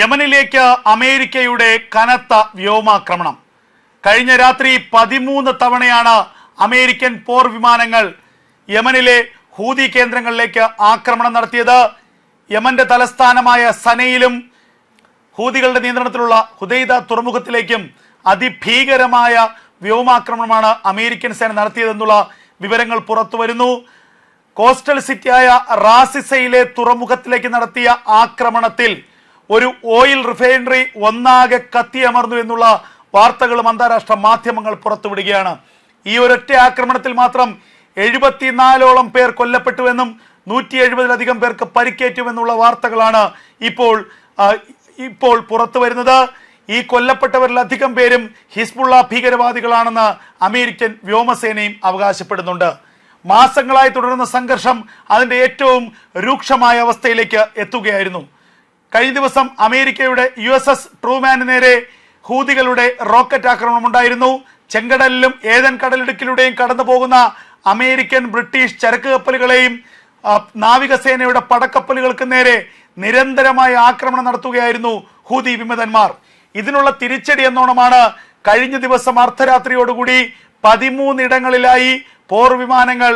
യമനിലേക്ക് അമേരിക്കയുടെ കനത്ത വ്യോമാക്രമണം. കഴിഞ്ഞ രാത്രി പതിമൂന്ന് തവണയാണ് അമേരിക്കൻ പോർ വിമാനങ്ങൾ യമനിലെ ഹൂതി കേന്ദ്രങ്ങളിലേക്ക് ആക്രമണം നടത്തിയത്. യമന്റെ തലസ്ഥാനമായ സനയിലും ഹൂതികളുടെ നിയന്ത്രണത്തിലുള്ള ഹുദൈദ തുറമുഖത്തിലേക്കും അതിഭീകരമായ വ്യോമാക്രമണമാണ് അമേരിക്കൻ സേന നടത്തിയതെന്നുള്ള വിവരങ്ങൾ പുറത്തു വരുന്നു. കോസ്റ്റൽ സിറ്റിയായ റാസിസയിലെ തുറമുഖത്തിലേക്ക് നടത്തിയ ആക്രമണത്തിൽ ഒരു ഓയിൽ റിഫൈനറി ഒന്നാകെ കത്തിയമർന്നു എന്നുള്ള വാർത്തകളും അന്താരാഷ്ട്ര മാധ്യമങ്ങൾ പുറത്തുവിടുകയാണ്. ഈ ഒരൊറ്റ ആക്രമണത്തിൽ മാത്രം എഴുപത്തിനാലോളം പേർ കൊല്ലപ്പെട്ടുവെന്നും നൂറ്റി എഴുപതിലധികം പേർക്ക് പരിക്കേറ്റുമെന്നുള്ള വാർത്തകളാണ് ഇപ്പോൾ ഇപ്പോൾ പുറത്തു വരുന്നത്. ഈ കൊല്ലപ്പെട്ടവരിലധികം പേരും ഹിസ്ബുള്ള ഭീകരവാദികളാണെന്ന് അമേരിക്കൻ വ്യോമസേനയും അവകാശപ്പെടുന്നുണ്ട്. മാസങ്ങളായി തുടരുന്ന സംഘർഷം അതിന്റെ ഏറ്റവും രൂക്ഷമായ അവസ്ഥയിലേക്ക് എത്തുകയായിരുന്നു. കഴിഞ്ഞ ദിവസം അമേരിക്കയുടെ യു എസ് എസ് ട്രൂമാന് നേരെ ഹൂതികളുടെ റോക്കറ്റ് ആക്രമണം ഉണ്ടായിരുന്നു. ചെങ്കടലിലും ഏതൻ കടലിടുക്കിലൂടെയും കടന്നു പോകുന്ന അമേരിക്കൻ ബ്രിട്ടീഷ് ചരക്ക് കപ്പലുകളെയും നാവികസേനയുടെ പടക്കപ്പലുകൾക്ക് നേരെ നിരന്തരമായ ആക്രമണം നടത്തുകയായിരുന്നു ഹൂതി വിമതന്മാർ. ഇതിനുള്ള തിരിച്ചടി എന്നോണമാണ് കഴിഞ്ഞ ദിവസം അർദ്ധരാത്രിയോടുകൂടി പതിമൂന്നിടങ്ങളിലായി പോർ വിമാനങ്ങൾ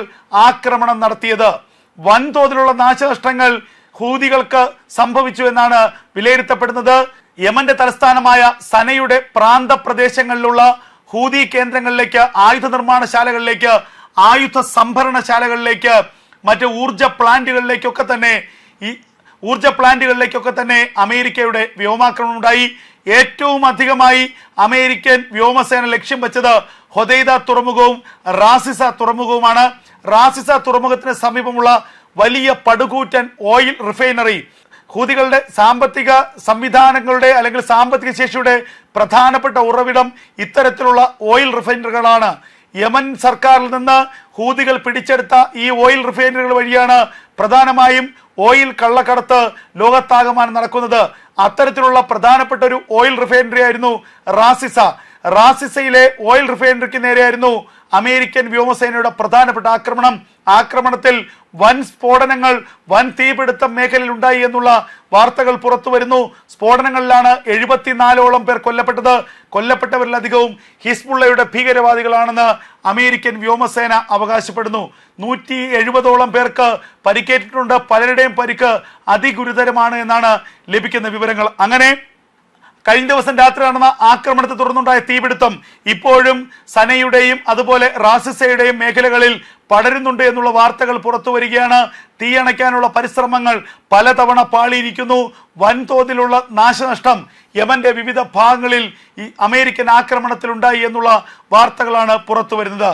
ആക്രമണം നടത്തിയത്. വൻതോതിലുള്ള നാശനഷ്ടങ്ങൾ ഹൂതികൾക്ക് സംഭവിച്ചു എന്നാണ് വിലയിരുത്തപ്പെടുന്നത്. യമന്റെ തലസ്ഥാനമായ സനയുടെ പ്രാന്ത പ്രദേശങ്ങളിലുള്ള ഹൂതി കേന്ദ്രങ്ങളിലേക്ക് ആയുധ നിർമ്മാണശാലകളിലേക്ക് ആയുധ സംഭരണശാലകളിലേക്ക് മറ്റ് ഊർജ പ്ലാന്റുകളിലേക്കൊക്കെ തന്നെ ഈ ഊർജ പ്ലാന്റുകളിലേക്കൊക്കെ തന്നെ അമേരിക്കയുടെ വ്യോമാക്രമണം ഉണ്ടായി. ഏറ്റവും അധികമായി അമേരിക്കൻ വ്യോമസേന ലക്ഷ്യം വെച്ചത് ഹൊദൈദ തുറമുഖവും റാസിസ തുറമുഖവുമാണ്. റാസിസ തുറമുഖത്തിന് സമീപമുള്ള വലിയ പടുകൂറ്റൻ ഓയിൽ റിഫൈനറി. ഹൂതികളുടെ സാമ്പത്തിക സംവിധാനങ്ങളുടെ അല്ലെങ്കിൽ സാമ്പത്തിക ശേഷിയുടെ പ്രധാനപ്പെട്ട ഉറവിടം ഇത്തരത്തിലുള്ള ഓയിൽ റിഫൈനറികളാണ്. യമൻ സർക്കാരിൽ നിന്ന് ഹൂതികൾ പിടിച്ചെടുത്ത ഈ ഓയിൽ റിഫൈനറികൾ വഴിയാണ് പ്രധാനമായും ഓയിൽ കള്ളക്കടത്ത് ലോകത്താകമാനം നടക്കുന്നത്. അത്തരത്തിലുള്ള പ്രധാനപ്പെട്ട ഒരു ഓയിൽ റിഫൈനറി ആയിരുന്നു റാസിസ. റാസിസയിലെ ഓയിൽ റിഫൈനറിക്ക് നേരെയായിരുന്നു അമേരിക്കൻ വ്യോമസേനയുടെ പ്രധാനപ്പെട്ട ആക്രമണം. ആക്രമണത്തിൽ വൻ സ്ഫോടനങ്ങൾ വൻ തീപിടുത്തം മേഖലയിൽ ഉണ്ടായി എന്നുള്ള വാർത്തകൾ പുറത്തു വരുന്നു. സ്ഫോടനങ്ങളിലാണ് എഴുപത്തിനാലോളം പേർ കൊല്ലപ്പെട്ടത്. കൊല്ലപ്പെട്ടവരിലധികവും ഹിസ്ബുള്ളയുടെ ഭീകരവാദികളാണെന്ന് അമേരിക്കൻ വ്യോമസേന അവകാശപ്പെടുന്നു. നൂറ്റി എഴുപതോളം പേർക്ക് പരിക്കേറ്റിട്ടുണ്ട്. പലരുടെയും പരിക്ക് അതിഗുരുതരമാണ് എന്നാണ് ലഭിക്കുന്ന വിവരങ്ങൾ. അങ്ങനെ കഴിഞ്ഞ ദിവസം രാത്രി നടന്ന ആക്രമണത്തെ തുടർന്നുണ്ടായ തീപിടുത്തം ഇപ്പോഴും സനയുടെയും അതുപോലെ റാസിസയുടെയും മേഖലകളിൽ പടരുന്നുണ്ട് എന്നുള്ള വാർത്തകൾ പുറത്തു വരികയാണ്. തീയണയ്ക്കാനുള്ള പരിശ്രമങ്ങൾ പലതവണ പാളിയിരിക്കുന്നു. വൻതോതിലുള്ള നാശനഷ്ടം യമന്റെ വിവിധ ഭാഗങ്ങളിൽ ഈ അമേരിക്കൻ ആക്രമണത്തിൽ ഉണ്ടായി എന്നുള്ള വാർത്തകളാണ് പുറത്തു വരുന്നത്.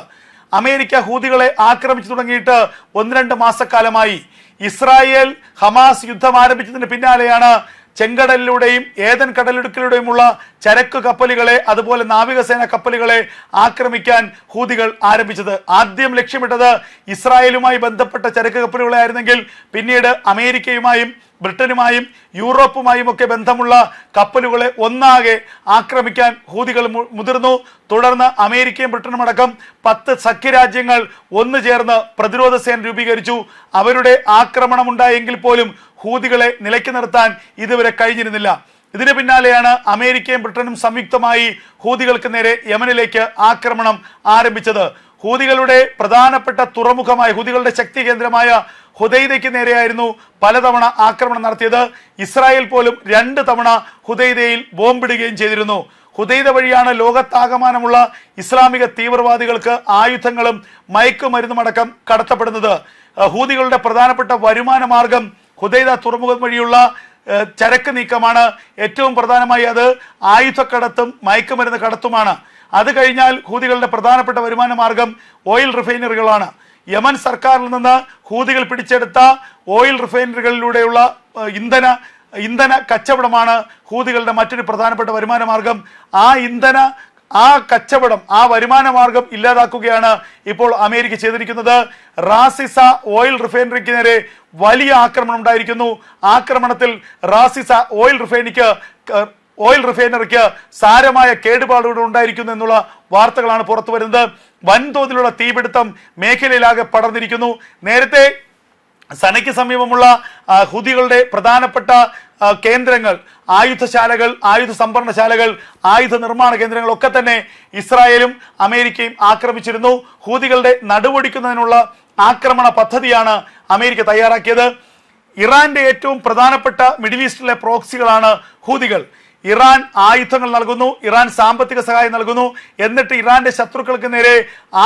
അമേരിക്ക ഹൂതികളെ ആക്രമിച്ചു തുടങ്ങിയിട്ട് ഒന്ന് രണ്ട് മാസക്കാലമായി. ഇസ്രായേൽ ഹമാസ് യുദ്ധം ആരംഭിച്ചതിന് പിന്നാലെയാണ് ചെങ്കടലിലൂടെയും ഏതൻ കടലിടുക്കിലൂടെയുമുള്ള ചരക്ക് കപ്പലുകളെ അതുപോലെ നാവികസേന കപ്പലുകളെ ആക്രമിക്കാൻ ഹൂതികൾ ആരംഭിച്ചത്. ആദ്യം ലക്ഷ്യമിട്ടത് ഇസ്രായേലുമായി ബന്ധപ്പെട്ട ചരക്ക് കപ്പലുകളെ ആയിരുന്നെങ്കിൽ പിന്നീട് അമേരിക്കയുമായും ബ്രിട്ടനുമായും യൂറോപ്പുമായും ഒക്കെ ബന്ധമുള്ള കപ്പലുകളെ ഒന്നാകെ ആക്രമിക്കാൻ ഹൂതികൾ മുതിർന്നു. തുടർന്ന് അമേരിക്കയും ബ്രിട്ടനും അടക്കം പത്ത് സഖ്യരാജ്യങ്ങൾ ഒന്നു ചേർന്ന് പ്രതിരോധ സേന രൂപീകരിച്ചു. അവരുടെ ആക്രമണം ഉണ്ടായെങ്കിൽ പോലും ഹൂതികളെ നിലയ്ക്ക് നിർത്താൻ ഇതുവരെ കഴിഞ്ഞിരുന്നില്ല. ഇതിന് പിന്നാലെയാണ് അമേരിക്കയും ബ്രിട്ടനും സംയുക്തമായി ഹൂതികൾക്ക് നേരെ യമനിലേക്ക് ആക്രമണം ആരംഭിച്ചത്. ഹൂതികളുടെ പ്രധാനപ്പെട്ട തുറമുഖമായ ഹൂതികളുടെ ശക്തി കേന്ദ്രമായ ഹുദൈദയ്ക്ക് നേരെയായിരുന്നു പലതവണ ആക്രമണം നടത്തിയത്. ഇസ്രായേൽ പോലും രണ്ട് തവണ ഹുദൈദയിൽ ബോംബിടുകയും ചെയ്തിരുന്നു. ഹുദൈദ വഴിയാണ് ലോകത്താകമാനമുള്ള ഇസ്ലാമിക തീവ്രവാദികൾക്ക് ആയുധങ്ങളും മയക്കുമരുന്നുമടക്കം കടത്തപ്പെടുന്നത്. ഹൂതികളുടെ പ്രധാനപ്പെട്ട വരുമാന മാർഗം ഹുദൈദ തുറമുഖം വഴിയുള്ള ചരക്ക് നീക്കമാണ്. ഏറ്റവും പ്രധാനമായി അത് ആയുധക്കടത്തും മയക്കുമരുന്ന് കടത്തുമാണ്. അത് കഴിഞ്ഞാൽ ഹൂതികളുടെ പ്രധാനപ്പെട്ട വരുമാന മാർഗം ഓയിൽ റിഫൈനറികളാണ്. യമൻ സർക്കാരിൽ നിന്ന് ഹൂതികൾ പിടിച്ചെടുത്ത ഓയിൽ റിഫൈനറികളിലൂടെയുള്ള ഇന്ധന ഇന്ധന കച്ചവടമാണ് ഹൂതികളുടെ മറ്റൊരു പ്രധാനപ്പെട്ട വരുമാന മാർഗം. ആ ഇന്ധന ആ കച്ചവടം ആ വരുമാന മാർഗം ഇല്ലാതാക്കുകയാണ് ഇപ്പോൾ അമേരിക്ക ചെയ്തിരിക്കുന്നത്. റാസിസ ഓയിൽ റിഫൈനറിക്ക് നേരെ വലിയ ആക്രമണം ഉണ്ടായിരിക്കുന്നു. ആക്രമണത്തിൽ റാസിസ ഓയിൽ റിഫൈനിക്ക് ക- ഓയിൽ റിഫൈനറിക്ക് സാരമായ കേടുപാടുകൾ ഉണ്ടായിരിക്കുന്നു എന്നുള്ള വാർത്തകളാണ് പുറത്തു വരുന്നത്. വൻതോതിലുള്ള തീപിടുത്തം മേഖലയിലാകെ പടർന്നിരിക്കുന്നു. നേരത്തെ സനയ്ക്ക് സമീപമുള്ള ഹുദികളുടെ പ്രധാനപ്പെട്ട കേന്ദ്രങ്ങൾ ആയുധശാലകൾ ആയുധ സംഭരണശാലകൾ ആയുധ നിർമ്മാണ കേന്ദ്രങ്ങൾ ഒക്കെ തന്നെ ഇസ്രായേലും അമേരിക്കയും ആക്രമിച്ചിരുന്നു. ഹൂതികളുടെ നടുവടിക്കുന്നതിനുള്ള ആക്രമണ പദ്ധതിയാണ് അമേരിക്ക തയ്യാറാക്കിയത്. ഇറാന്റെ ഏറ്റവും പ്രധാനപ്പെട്ട മിഡിൽ ഈസ്റ്റിലെ പ്രോക്സികളാണ് ഹൂതികൾ. ഇറാൻ ആയുധങ്ങൾ നൽകുന്നു ഇറാൻ സാമ്പത്തിക സഹായം നൽകുന്നു എന്നിട്ട് ഇറാന്റെ ശത്രുക്കൾക്ക് നേരെ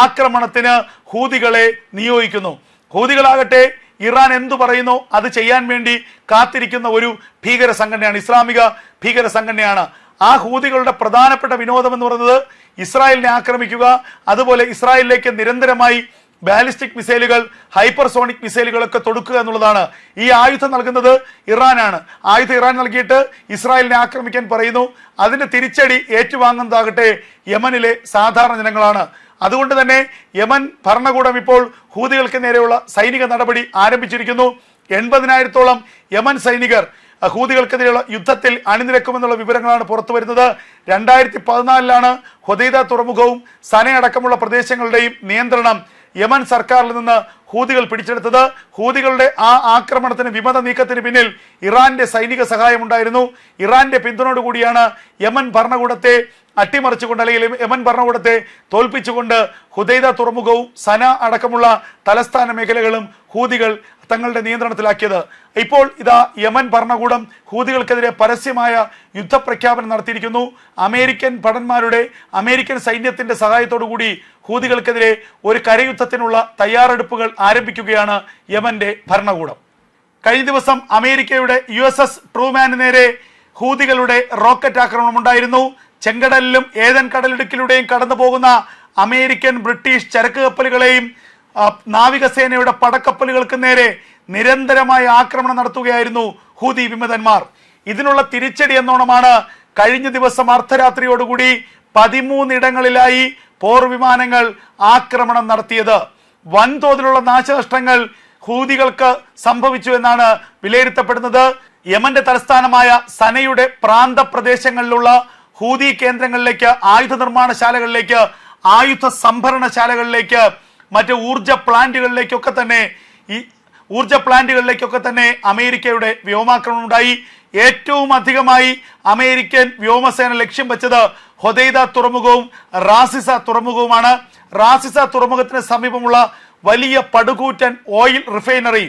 ആക്രമണത്തിന് ഹൂതികളെ നിയോഗിക്കുന്നു. ഹൂതികളാകട്ടെ ഇറാൻ എന്തു പറയുന്നു? അത് ചെയ്യാൻ വേണ്ടി കാത്തിരിക്കുന്ന ഒരു ഭീകര സംഘടനയാണ് ഇസ്ലാമിക ഭീകര സംഘടനയാണ്. ആ ഹൂതികളുടെ പ്രധാനപ്പെട്ട വിനോദം എന്ന് പറയുന്നത് ഇസ്രായേലിനെ ആക്രമിക്കുക അതുപോലെ ഇസ്രായേലിലേക്ക് നിരന്തരമായി ബാലിസ്റ്റിക് മിസൈലുകൾ ഹൈപ്പർസോണിക് മിസൈലുകളൊക്കെ തൊടുക്കുക എന്നുള്ളതാണ്. ഈ ആയുധം നൽകുന്നത് ഇറാനാണ്. ആയുധം ഇറാൻ നൽകിയിട്ട് ഇസ്രായേലിനെ ആക്രമിക്കാൻ പറയുന്നു. അതിന്റെ തിരിച്ചടി ഏറ്റുവാങ്ങുന്നതാകട്ടെ യമനിലെ സാധാരണ ജനങ്ങളാണ്. അതുകൊണ്ട് തന്നെ യമൻ ഭരണകൂടം ഇപ്പോൾ ഹൂതികൾക്ക് നേരെയുള്ള സൈനിക നടപടി ആരംഭിച്ചിരിക്കുന്നു. എൺപതിനായിരത്തോളം യമൻ സൈനികർ ഹൂതികൾക്കെതിരെയുള്ള യുദ്ധത്തിൽ അണിനിരക്കുമെന്നുള്ള വിവരങ്ങളാണ് പുറത്തു വരുന്നത്. രണ്ടായിരത്തി പതിനാലിലാണ് ഹൊദൈദ തുറമുഖവും സനയടക്കമുള്ള പ്രദേശങ്ങളുടെയും നിയന്ത്രണം. യമൻ സർക്കാരിൽ നിന്ന് ഹൂതികൾ പിടിച്ചെടുത്തത്. ഹൂതികളുടെ ആ ആക്രമണത്തിന് വിമത നീക്കത്തിന് പിന്നിൽ ഇറാന്റെ സൈനിക സഹായമുണ്ടായിരുന്നു ഇറാന്റെ പിന്തുണയോടുകൂടിയാണ് യമൻ ഭരണകൂടത്തെ അട്ടിമറിച്ചുകൊണ്ട് അല്ലെങ്കിൽ യമൻ ഭരണകൂടത്തെ തോൽപ്പിച്ചുകൊണ്ട് ഹുദൈദ തുറമുഖവും സന അടക്കമുള്ള തലസ്ഥാന മേഖലകളും ഹൂതികൾ തങ്ങളുടെ നിയന്ത്രണത്തിലാക്കിയത്. ഇപ്പോൾ ഇതാ യമൻ ഭരണകൂടം ഹൂതികൾക്കെതിരെ പരസ്യമായ യുദ്ധപ്രഖ്യാപനം നടത്തിയിരിക്കുന്നു. അമേരിക്കൻ ഭടന്മാരുടെ അമേരിക്കൻ സൈന്യത്തിന്റെ സഹായത്തോടു കൂടി ഹൂതികൾക്കെതിരെ ഒരു കരയുദ്ധത്തിനുള്ള തയ്യാറെടുപ്പുകൾ ആരംഭിക്കുകയാണ് യമന്റെ ഭരണകൂടം. കഴിഞ്ഞ ദിവസം അമേരിക്കയുടെ യു എസ് എസ് ട്രൂമാന് നേരെ ഹൂതികളുടെ റോക്കറ്റ് ആക്രമണം ഉണ്ടായിരുന്നു. ചെങ്കടലിലും ഏതൻ കടലിടുക്കിലൂടെയും കടന്നു പോകുന്ന അമേരിക്കൻ ബ്രിട്ടീഷ് ചരക്ക് കപ്പലുകളെയും നാവികസേനയുടെ പടക്കപ്പലുകൾക്ക് നേരെ നിരന്തരമായ ആക്രമണം നടത്തുകയായിരുന്നു ഹൂതി വിമതന്മാർ. ഇതിനുള്ള തിരിച്ചടി എന്നോണമാണ് കഴിഞ്ഞ ദിവസം അർദ്ധരാത്രിയോടുകൂടി പതിമൂന്നിടങ്ങളിലായി പോർ വിമാനങ്ങൾ ആക്രമണം നടത്തിയത്. വൻതോതിലുള്ള നാശനഷ്ടങ്ങൾ ഹൂതികൾക്ക് സംഭവിച്ചു എന്നാണ് വിലയിരുത്തപ്പെടുന്നത്. യമന്റെ തലസ്ഥാനമായ സനയുടെ പ്രാന്ത പ്രദേശങ്ങളിലുള്ള ഹൂതി കേന്ദ്രങ്ങളിലേക്ക് ആയുധ നിർമ്മാണശാലകളിലേക്ക് ആയുധ സംഭരണശാലകളിലേക്ക് മറ്റ് ഊർജ പ്ലാന്റുകളിലേക്കൊക്കെ തന്നെ ഈ ഊർജ പ്ലാന്റുകളിലേക്കൊക്കെ തന്നെ അമേരിക്കയുടെ വ്യോമാക്രമണം ഉണ്ടായി. ഏറ്റവും അധികമായി അമേരിക്കൻ വ്യോമസേന ലക്ഷ്യം വെച്ചത് ഹൊദൈദ തുറമുഖവും റാസിസ തുറമുഖവുമാണ്. റാസിസ തുറമുഖത്തിന് സമീപമുള്ള വലിയ പടുകൂറ്റൻ ഓയിൽ റിഫൈനറി